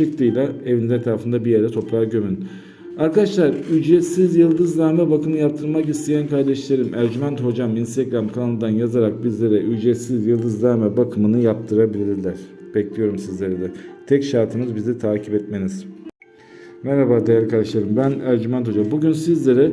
çıktıyla evinizin etrafında bir yere toprağa gömün. Arkadaşlar ücretsiz yıldızname bakımı yaptırmak isteyen kardeşlerim Ercüment Hocam Instagram kanalından yazarak bizlere ücretsiz yıldızname bakımını yaptırabilirler. Bekliyorum sizleri de. Tek şartımız bizi takip etmeniz. Merhaba değerli kardeşlerim. Ben Ercüment Hoca. Bugün sizlere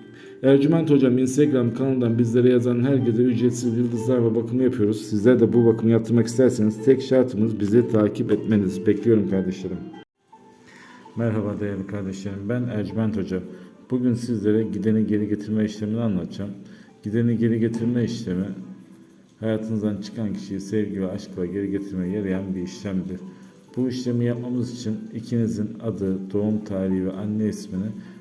Ercüment Hocam Instagram kanalından bizlere yazan herkese ücretsiz yıldızlar ve bakımı yapıyoruz. Sizler de bu bakımı yaptırmak isterseniz tek şartımız bizi takip etmeniz. Bekliyorum kardeşlerim. Merhaba değerli kardeşlerim. Ben Ercüment Hoca. Bugün sizlere gideni geri getirme işlemini anlatacağım. Gideni geri getirme işlemi hayatınızdan çıkan kişiyi sevgi ve aşkla geri getirmeye yarayan bir işlemdir. Bu işlemi yapmamız için ikinizin adı, doğum tarihi ve anne ismini